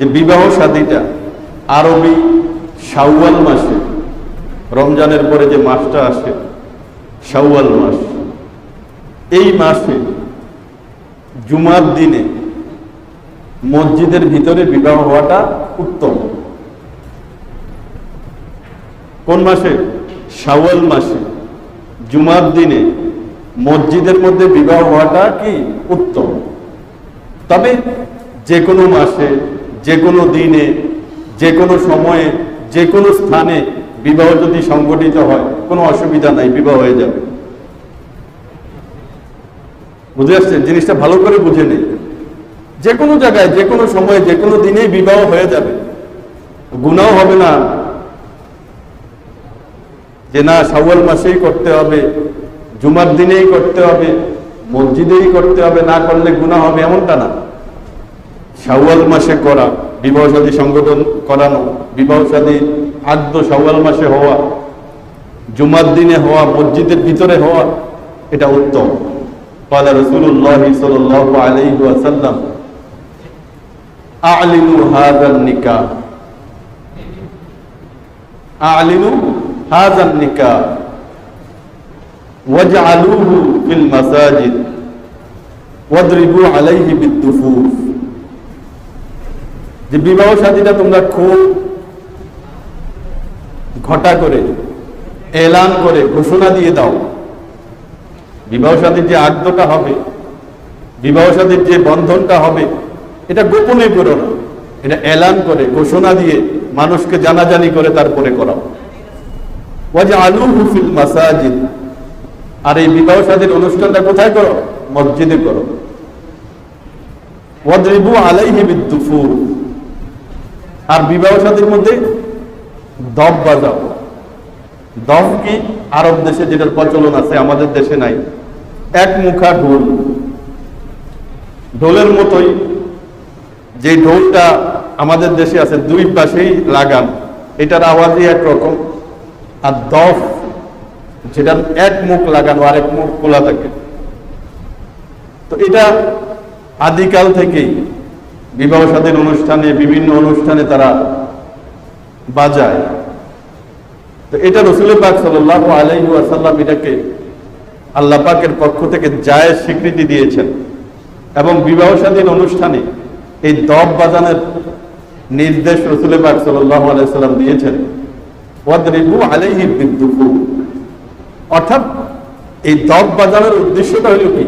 যে বিবাহ শাদীটা আরবি শাওয়াল মাসে, রমজানের পরে যে মাসটা আসে, শাওয়াল মাস, এই মাসে জুমার দিনে মসজিদের ভিতরে বিবাহ হওয়াটা উত্তম। কোন মাসে? শাওয়াল মাসে। জুমার দিনে মসজিদের মধ্যে বিবাহ হওয়াটা কি উত্তম? তবে যে কোনো মাসে যে কোনো দিনে যে কোনো সময়ে যে কোনো স্থানে বিবাহ যদি সংগঠিত হয়, কোনো অসুবিধা নাই, বিবাহ হয়ে যাবে। বুঝে আসছে জিনিসটা ভালো করে বুঝে নেই। যে কোনো জায়গায় যে কোনো সময়ে যে কোনো দিনেই বিবাহ হয়ে যাবে। গুণাও হবে না। যে না, শাওয়াল মাসেই করতে হবে, জুমার দিনেই করতে হবে, মসজিদেই করতে হবে, না করলে গুণা হবে এমনটা না। শাওয়াল মাসে করা বিবাহ সাদী সংগঠন করানো বিবাহ সাদী আদ্য শাওয়াল মাসে হওয়া জুমার দিনে হওয়া মসজিদের ভিতরে হওয়া এটা উত্তম قال رسول الله صلى الله عليه وسلم أعلنوا هذا النكاح أعلنوا هذا النكاح واجعلوه في المساجد واضربوا عليه بالدفوف যে বিবাহ সাথীটা তোমরা খুব ঘটা করে, এলান করে ঘোষণা দিয়ে দাও। বিবাহ সাথীর যে আগ্ধটা হবে, বিবাহ সাথীর যে বন্ধনটা হবে, এটা গোপনে করো না। এটা এলান করে, ঘোষণা দিয়ে মানুষকে জানাজানি করে তারপরে করাও। ওয়াজে আলু হুফিল মাসাজিদ। আর এই বিবাহ সাদীর অনুষ্ঠানটা কোথায় করো? মসজিদে করো। আলাইহি বিদ্দুফুর আর বিবাহ সাদীর মধ্যে দব বাজাও দব কি? আরব দেশে যেটার প্রচলন আছে, আমাদের দেশে নাই। এক মুখা ঢোল। ঢোলের মতোই যে ঢোলটা আমাদের দেশে আছে, দুই পাশেই লাগান, এটার আওয়াজই একরকম। আর দফ যেটা এক মুখ লাগানো আর এক মুখ খোলা থাকে। তো এটা আদিকাল থেকেই বিবাহ সাদীর অনুষ্ঠানে, বিভিন্ন অনুষ্ঠানে তারা বাজায়। তো এটা রসুল পাক সাল্লাহ আলাইহি আসাল্লাম এটাকে আল্লাহ পাকের পক্ষ থেকে জায়েজ স্বীকৃতি দিয়েছেন। এবং বিবাহ স্বাধীন অনুষ্ঠানে এই দব বাজানের নির্দেশ রসুল পাক সাল্লাহ আলাইসাল্লাম দিয়েছেন। অর্থাৎ এই দব বাজানোর উদ্দেশ্যটা হলো কি?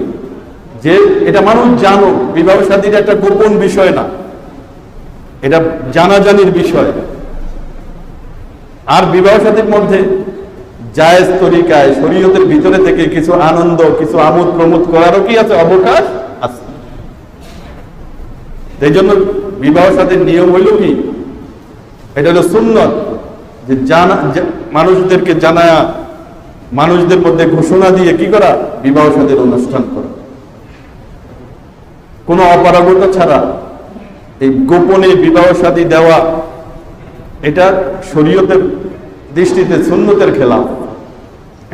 যে এটা মানুষ জানো বিবাহ সাদীর একটা গোপন বিষয় না। এটা জানাজানির বিষয়। আর বিবাহ সাথীর মধ্যে জায়েজ তরিকায়, শরীয়তের ভিতরে থেকে কিছু আনন্দ, কিছু আমোদ প্রমোদ করারও কি আছে? অবকাশ আছে। এই জন্য বিবাহ সাথীর নিয়ম হইল কি? এটা হলো সুন্নত, যে জানা মানুষদেরকে জানায়া, মানুষদের মধ্যে ঘোষণা দিয়ে কি করা? বিবাহ সাথীর অনুষ্ঠান করা। কোনো অপারগতা ছাড়া এই গোপনে বিবাহ সাথী দেওয়া এটা শরীয়তের দৃষ্টিতে সুন্নতের খেলাফ।